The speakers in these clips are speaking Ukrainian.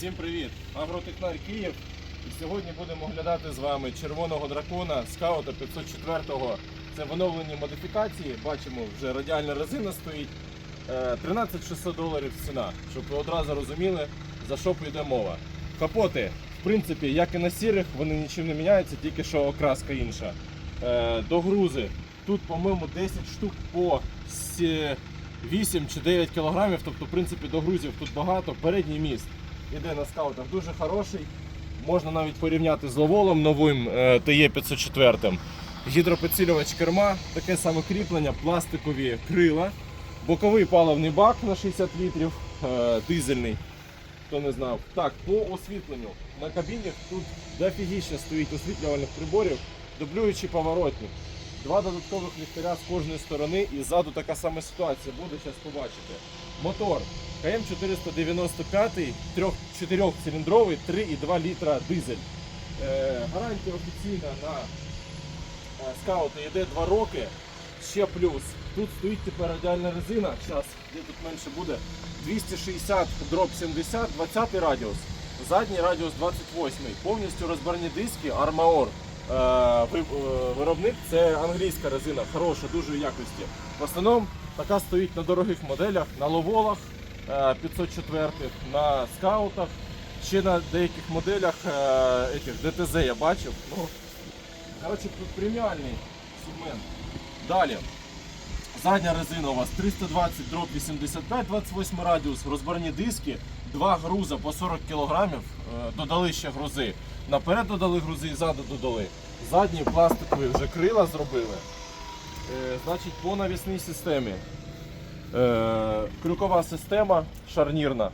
Всім привіт! Агротехнар Київ. І сьогодні будемо оглядати з вами червоного дракона скаута 504-го. Це в оновленій модифікації. Бачимо, вже радіальна резина стоїть. Е, 13 600 доларів ціна, щоб ви одразу розуміли, за що піде мова. Капоти, в принципі, як і на сірих, вони нічим не міняються, тільки що окраска інша. Е, Догрузи. Тут, по-моєму, 10 штук по 8 чи 9 кілограмів, тобто, в принципі, до грузів тут багато. Передній міст іде на скаутах дуже хороший. Можна навіть порівняти з ловолом новим е, ТЕ504. Гідропідсилювач керма, таке саме кріплення, пластикові крила, боковий паливний бак на 60 літрів, е, дизельний. Хто не знав. Так, по освітленню. На кабіні тут дофігіще стоїть освітлювальних приборів, дублюючий поворотник. Два додаткових ліхтаря з кожної сторони і ззаду така сама ситуація буде, зараз побачите. Мотор КМ495, 4-циліндровий, 3,2 літра дизель. Е, гарантія офіційна на е, скаути йде 2 роки. Ще плюс. Тут стоїть тепер радіальна резина, зараз де тут менше буде. 260 дроб 70, 20 радіус. Задній радіус 28. Повністю розбарні диски Armaor. Е, ви- Виробник це англійська резина, хороша, дуже якості. В основному така стоїть на дорогих моделях, на ловолах 504, на скаутах, ще на деяких моделях е, етих, ДТЗ я бачив. Ну, коротше, преміальний сегмент. Далі. Задня резина у вас 320 дроб 85, 28 радіус, розборні диски, два груза по 40 кг, додали ще грузи. Наперед додали грузи і ззаду додали. Задні пластикові вже крила зробили. Е, значить, по навісній системі. Е, крюкова система шарнірна,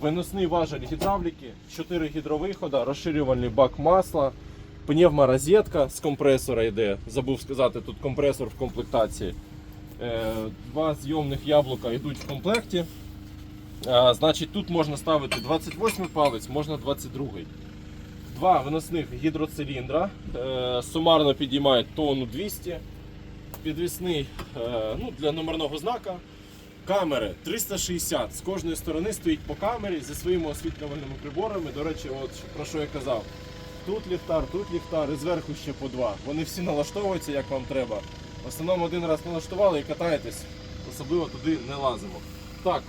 виносний важель гідравліки, 4 гідровихода, розширювальний бак масла, пневморозетка з компресора йде. Забув сказати, тут компресор в комплектації. Е, Два зйомних яблука йдуть в комплекті. Е, Значить, тут можна ставити 28 палець, можна 22. Два виносних гідроциліндра. Сумарно підіймають тонну 200. Підвісний ну, для номерного знака. Камери 360. З кожної сторони стоїть по камері зі своїми освітлювальними приборами. До речі, от про що я казав. Тут ліхтар, тут ліхтар і зверху ще по два. Вони всі налаштовуються як вам треба. В основному один раз налаштували і катаєтесь, особливо туди не лазимо. Так,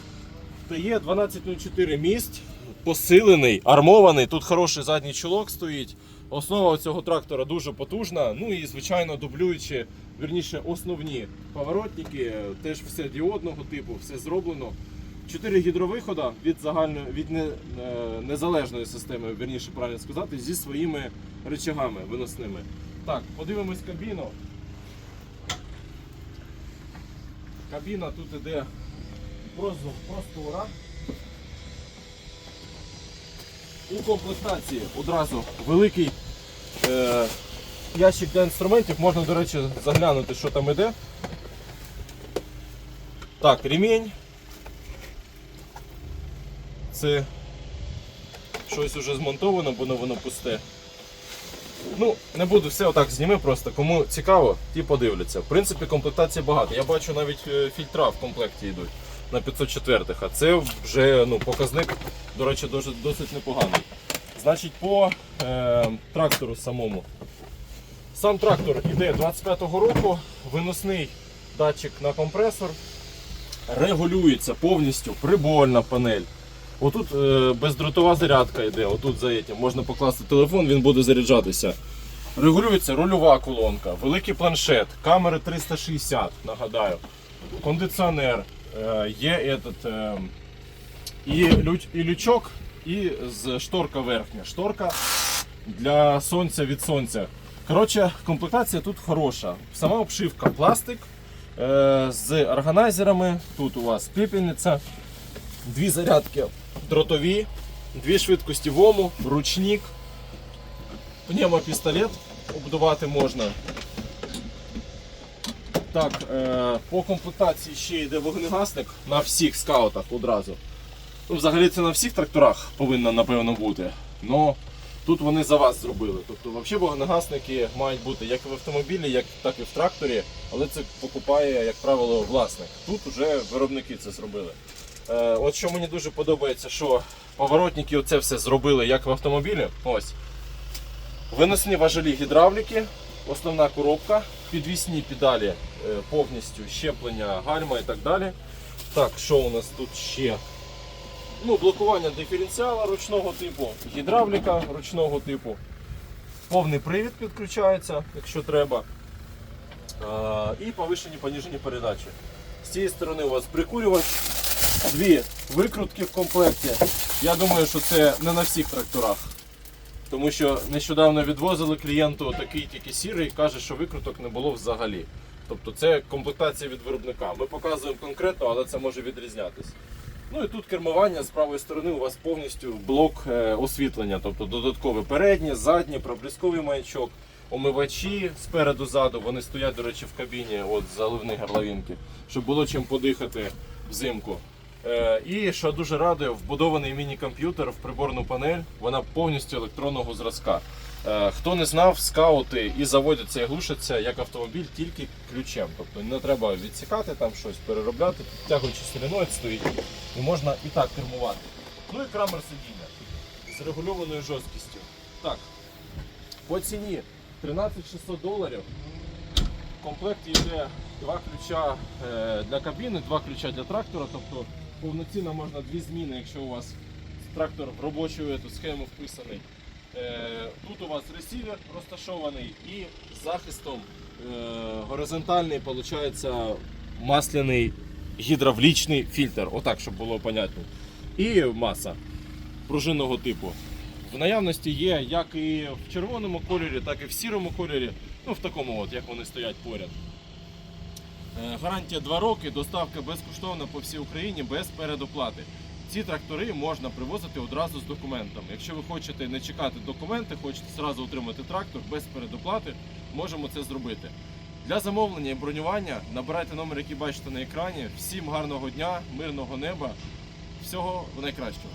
ТЕ 1204 міст, посилений, армований. Тут хороший задній чолок стоїть. Основа цього трактора дуже потужна. Ну і звичайно дублюючи, вірніше, основні поворотники, теж все діодного типу, все зроблено. Чотири гідровихода від загальної від не, е, незалежної системи, вірніше правильно сказати, зі своїми рычагами виносними. Так, подивимось кабіну. Кабіна тут іде просто простора. У комплектації одразу великий е, ящик для інструментів. Можна, до речі, заглянути, що там іде. Так, ремінь. Це щось уже змонтовано, бо воно пусте. Ну, не буду все отак зніми просто. Кому цікаво, ті подивляться. В принципі, комплектації багато. Я бачу навіть е, фільтра в комплекті йдуть на 504 а це вже ну, показник, до речі, дуже, досить непоганий. Значить, по е, трактору самому. Сам трактор йде 25-го року, виносний датчик на компресор, регулюється повністю прибольна панель. Отут е, бездротова зарядка йде, отут за этим. можна покласти телефон, він буде заряджатися. Регулюється рульова колонка, великий планшет, камери 360, нагадаю, кондиціонер, є этот, е, і, люч, і лючок, і з шторка верхня. Шторка для сонця від сонця. Коротше, комплектація тут хороша. Сама обшивка пластик е, з органайзерами. Тут у вас пепельниця, дві зарядки дротові, дві швидкості вому, ручник, пневмопістолет обдувати можна. Так, е, по комплектації ще йде вогнегасник на всіх скаутах одразу. Ну, взагалі це на всіх тракторах повинно напевно бути. Но тут вони за вас зробили. Тобто, взагалі вогнегасники мають бути як в автомобілі, як, так і в тракторі, але це покупає, як правило, власник. Тут вже виробники це зробили. Е, от що мені дуже подобається, що Поворотники, оце все зробили як в автомобілі. Ось. Виносні важелі гідравліки, основна коробка, підвісні педалі е, повністю щеплення, гальма і так далі. Так, що у нас тут ще? Ну, блокування диференціала ручного типу, гідравліка ручного типу. Повний привід підключається, якщо треба. А, і повишені поніжені передачі. З цієї сторони у вас прикурювач, дві викрутки в комплекті. Я думаю, що це не на всіх тракторах. Тому що нещодавно відвозили клієнту такий тільки сірий, каже, що викруток не було взагалі. Тобто це комплектація від виробника. Ми показуємо конкретно, але це може відрізнятись. Ну і тут кермування з правої сторони у вас повністю блок е, освітлення, тобто додаткове переднє, заднє, проблисковий маячок, омивачі спереду ззаду. Вони стоять, до речі, в кабіні от заливні горловинки, щоб було чим подихати взимку. Е, І що дуже радує, вбудований міні-комп'ютер в приборну панель, вона повністю електронного зразка. Е, Хто не знав, скаути і заводяться і глушаться як автомобіль тільки ключем. Тобто не треба відсікати там щось, переробляти, підтягуючи соліноїд стоїть і можна і так кермувати. Ну і крамер сидіння з регульованою жорсткістю. Так, по ціні 13600 доларів. В комплекті йде два ключа е, для кабіни, два ключа для трактора. Тобто повноцінно можна дві зміни, якщо у вас трактор в робочу эту схему вписаний. Е, Тут у вас ресівер розташований і захистом е, горизонтальний виходить масляний гідравлічний фільтр. Отак, щоб було понятно. І маса пружинного типу. В наявності є як і в червоному кольорі, так і в сірому кольорі. Ну, в такому, от, як вони стоять поряд. Е, Гарантія 2 роки, доставка безкоштовна по всій Україні без передоплати. Ці трактори можна привозити одразу з документами. Якщо ви хочете не чекати документи, хочете зразу отримати трактор без передоплати, можемо це зробити. Для замовлення і бронювання набирайте номер, який бачите на екрані. Всім гарного дня, мирного неба, всього найкращого.